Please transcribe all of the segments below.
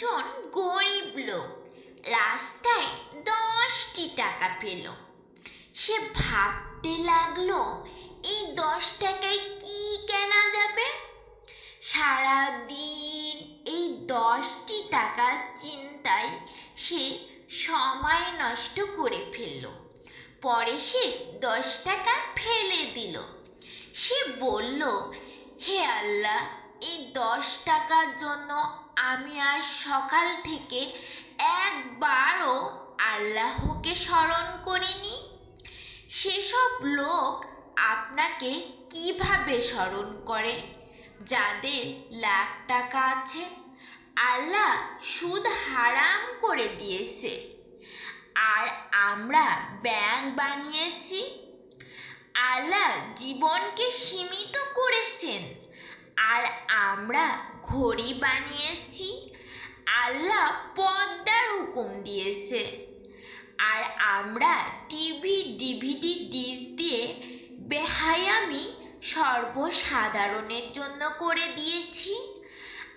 একজন গরিব লোক রাস্তায় দশটি টাকা পেল। সে ভাবতে লাগল, এই দশ টাকায় কি কেনা যাবে? সারাদিন এই দশটি টাকার চিন্তায় সে সময় নষ্ট করে ফেলল। পরে সে দশ টাকা ফেলে দিল। সে বলল, হে আল্লাহ, এই দশ টাকার জন্য আমি আজ সকাল থেকে একবারও আল্লাহকে স্মরণ করিনি। সেসব লোক আপনাকে কীভাবে স্মরণ করে? যাদের লাখ টাকা আছে, আল্লাহ সুদ হারাম করে দিয়েছে। আর আমরা ব্যাংক বানিয়েছি। আল্লাহ জীবনকে সীমিত করেছেন। আর আমরা ঘড়ি বানিয়েছি, আল্লাহ পদ্মার হুকুম দিয়েছে। আর আমরা টিভি, ডিভিডি ডিশ দিয়ে বেহায়ামি সর্বসাধারণের জন্য করে দিয়েছি।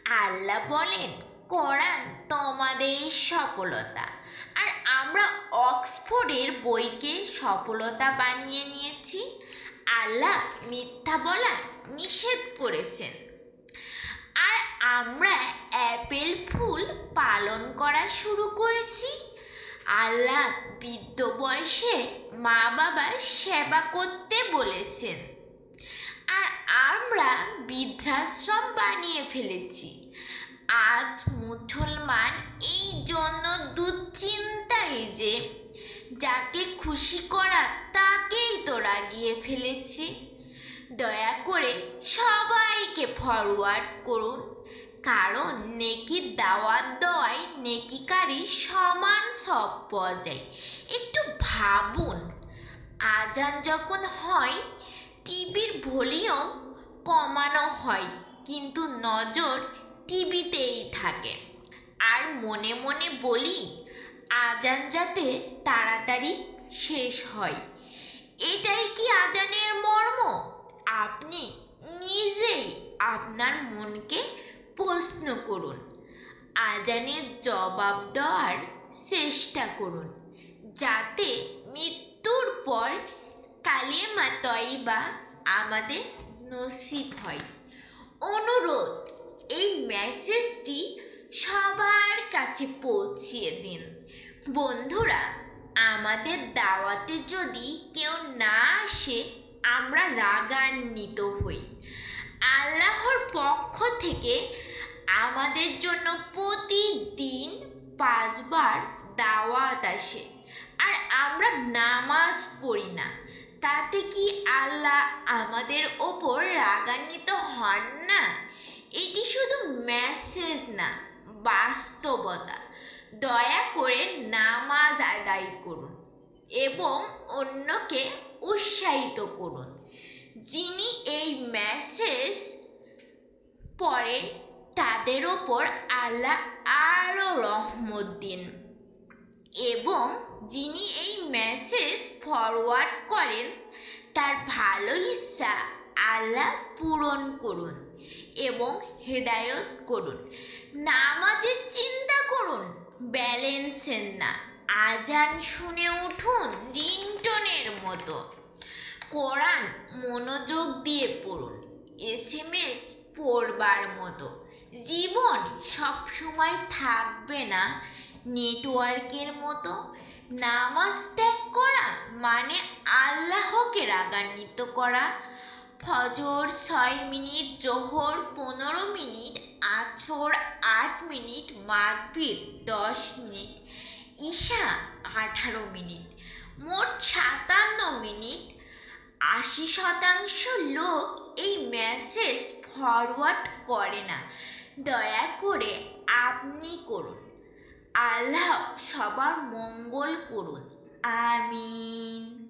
আল্লাহ বলেন, কোরআন তোমাদের সফলতা। আর আমরা অক্সফোর্ডের বইকে সফলতা বানিয়ে নিয়েছি। আল্লাহ মিথ্যা বলা নিষেধ করেছেন। আর আমরা অ্যাপেল ফুল পালন করা শুরু করেছি। আল্লাহ বৃদ্ধ বয়সে মা বাবার সেবা করতে বলেছেন। আর আমরা বৃদ্ধাশ্রম বানিয়ে ফেলেছি। আজ মুসলমান এই জন্য দুশ্চিন্তায় যে, যাকে খুশি করা তাকেই তো রাগিয়ে ফেলেছি। দয়া করে সবাইকে ফরওয়ার্ড করুন। কারণ নেকির দাওয়াত দেওয়ায় নেকিকারী সমান সব পাওয়া যায়। একটু ভাবুন, আজান যখন হয়, টিভির ভলিউম কমানো হয়, কিন্তু নজর টিভিতেই থাকে। আর মনে মনে বলি, আজান যাতে তাড়াতাড়ি শেষ হয়। এটাই কি আজানের মর্ম? আপনি নিজেই আপনার মনকে প্রশ্ন করুন, আজানের জবাব দেওয়ার চেষ্টা করুন, যাতে মৃত্যুর পর কালিমা তয়বা আমাদের নসিব হয়। অনুরোধ, এই মেসেজটি সবার কাছে পৌঁছিয়ে দিন। বন্ধুরা, আমাদের দাওয়াতে যদি কেউ না আসে আমরা রাগান্বিত হই। আল্লাহর পক্ষ থেকে আমাদের জন্য প্রতিদিন পাঁচবার দাওয়াত আসে, আর আমরা নামাজ পড়ি না। তাতে কি আল্লাহ আমাদের ওপর রাগান্বিত হন না? এটি শুধু মেসেজ না, বাস্তবতা। দয়া করে নামাজ আদায় করুন। এবং অন্যকে উৎসাহিত করুন। যিনি এই মেসেজ পড়েন, তাদের ওপর আল্লাহ আরও রহমত দিন। এবং যিনি এই মেসেজ ফরওয়ার্ড করেন, তার ভালো ইচ্ছা আল্লাহ পূরণ করুন এবং হেদায়ত করুন। নামাজের চিন্তা করুন, ব্যালেন্সের না। আজান শুনে উঠুন রিংটনের মতো। কোরআন মনোযোগ দিয়ে পড়ুন এস এম এস পড়বার মতো। জীবন সবসময় থাকবে না নেটওয়ার্কের মতো। নামাজ ত্যাগ করা মানে আল্লাহকে রাগান্বিত করা। ফজর ছয় মিনিট, জোহর পনেরো মিনিট, আছর আট মিনিট, মাগরিব দশ মিনিট ঈশা আঠারো মিনিট, মোট সাতান্ন মিনিট। আশি শতাংশ লোক এই মেসেজ ফরওয়ার্ড করে না। দয়া করে আপনি করুন। আল্লাহ সবার মঙ্গল করুন। আমিন।